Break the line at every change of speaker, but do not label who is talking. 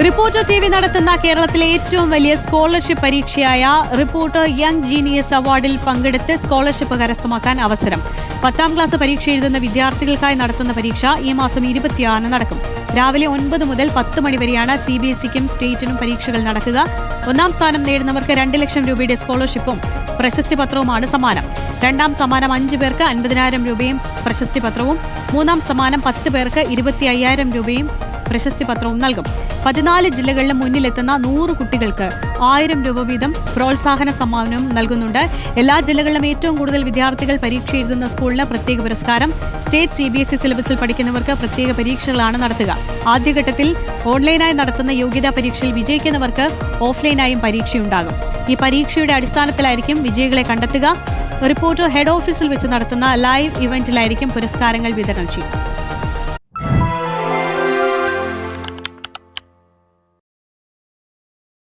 Reporter T V നടത്തുന്ന കേരളത്തിലെ ഏറ്റവും വലിയ സ്കോളർഷിപ്പ് പരീക്ഷയായ റിപ്പോർട്ടർ യങ് ജീനിയസ് അവാർഡിൽ പങ്കെടുത്ത് സ്കോളർഷിപ്പ് കരസ്ഥമാക്കാൻ അവസരം. പത്താം ക്ലാസ് പരീക്ഷ എഴുതുന്ന വിദ്യാർത്ഥികൾക്കായി നടത്തുന്ന പരീക്ഷ ഈ മാസം ഇരുപത്തിയാറിന് നടക്കും. രാവിലെ ഒൻപത് മുതൽ പത്ത് മണി വരെയാണ് സി ബി എസ് ഇക്കും സ്റ്റേറ്റിനും പരീക്ഷകൾ നടക്കുക. ഒന്നാം സ്ഥാനം നേടുന്നവർക്ക് രണ്ട് ലക്ഷം രൂപയുടെ സ്കോളർഷിപ്പും പ്രശസ്തി പത്രവുമാണ് സമ്മാനം. രണ്ടാം സമ്മാനം അഞ്ച് പേർക്ക് അൻപതിനായിരം രൂപയും പ്രശസ്തി പത്രവും. മൂന്നാം സമ്മാനം പത്ത് പേർക്ക് ഇരുപത്തി അയ്യായിരം രൂപയും പ്രശസ്തി പത്രവും നൽകും. പതിനാല് ജില്ലകളിലും മുന്നിലെത്തുന്ന നൂറ് കുട്ടികൾക്ക് ആയിരം രൂപ വീതം പ്രോത്സാഹന സമ്മാനവും നൽകുന്നുണ്ട്. എല്ലാ ജില്ലകളിലും ഏറ്റവും കൂടുതൽ വിദ്യാർത്ഥികൾ പരീക്ഷ എഴുതുന്ന സ്കൂളിന് പ്രത്യേക പുരസ്കാരം. State C B S E സിലബസിൽ പഠിക്കുന്നവർക്ക് പ്രത്യേക പരീക്ഷകളാണ് നടത്തുക. ആദ്യഘട്ടത്തിൽ ഓൺലൈനായി നടത്തുന്ന യോഗ്യതാ പരീക്ഷയിൽ വിജയിക്കുന്നവർക്ക് ഓഫ്ലൈനായും പരീക്ഷയുണ്ടാകും. ഈ പരീക്ഷയുടെ അടിസ്ഥാനത്തിലായിരിക്കും വിജയികളെ കണ്ടെത്തുക. റിപ്പോർട്ടർ ഹെഡ് ഓഫീസിൽ വെച്ച് നടത്തുന്ന ലൈവ് ഇവന്റിലായിരിക്കും പുരസ്കാരങ്ങൾ വിതരണം ചെയ്യുക.